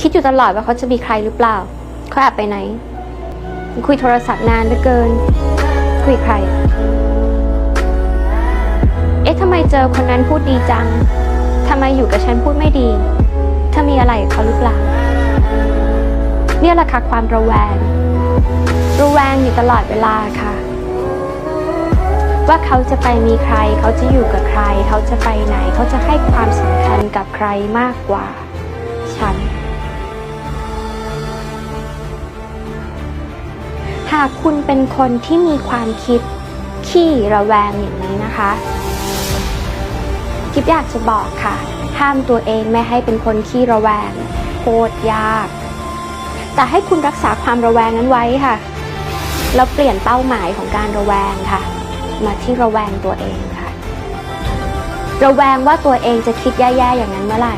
คิดอยู่ตลอดว่าเขาจะมีใครหรือเปล่า เขาแอบไปไหน คุยโทรศัพท์นานเหลือเกิน คุยใคร เอ๊ะทำไมเจอคนนั้นพูดดีจังทำไมอยู่กับฉันพูดไม่ดีเธอมีอะไรเขาหรือเปล่า เนี่ยแหละค่ะความระแวง ระแวงอยู่ตลอดเวลาค่ะ ว่าเขาจะไปมีใคร เขาจะอยู่กับใคร เขาจะไปไหน เขาจะให้ความสำคัญกับใครมากกว่า ฉัน หากคุณเป็นคนที่มีความคิดขี้ระแวงอย่างนี้นะคะกิฟอยากจะบอกค่ะ ห้ามตัวเองไม่ให้เป็นคนขี้ระแวงโคตรยาก แต่ให้คุณรักษาความระแวงนั้นไว้ค่ะ แล้วเปลี่ยนเป้าหมายของการระแวงค่ะ มาที่ระแวงตัวเองค่ะ ระแวงว่าตัวเองจะคิดแย่ๆอย่างนั้นเมื่อไหร่